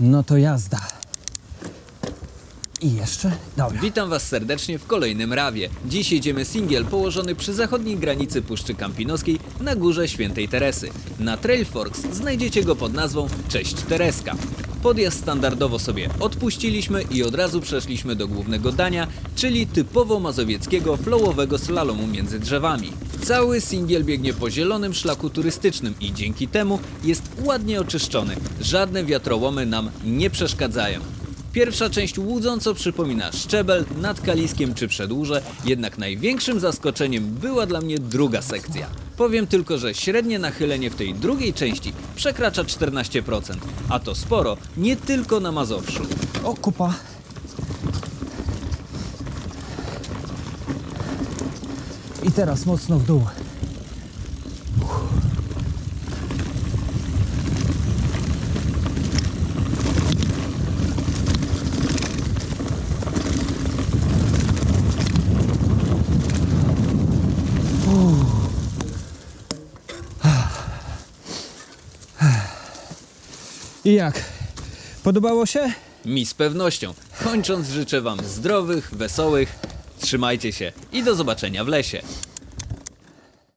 No to jazda. I jeszcze? Dobra. Witam Was serdecznie w kolejnym rawie. Dziś jedziemy singiel położony przy zachodniej granicy Puszczy Kampinoskiej na górze Świętej Teresy. Na Trail Forks znajdziecie go pod nazwą Cześć Tereska. Podjazd standardowo sobie odpuściliśmy i od razu przeszliśmy do głównego dania, czyli typowo mazowieckiego flowowego slalomu między drzewami. Cały singiel biegnie po zielonym szlaku turystycznym i dzięki temu jest ładnie oczyszczony. Żadne wiatrołomy nam nie przeszkadzają. Pierwsza część łudząco przypomina szczebel nad kaliskiem czy przedłuże, jednak największym zaskoczeniem była dla mnie druga sekcja. Powiem tylko, że średnie nachylenie w tej drugiej części przekracza 14%, a to sporo nie tylko na Mazowszu. O, kupa. I teraz mocno w dół. I jak? Podobało się? Mi z pewnością. Kończąc życzę Wam zdrowych, wesołych, trzymajcie się i do zobaczenia w lesie.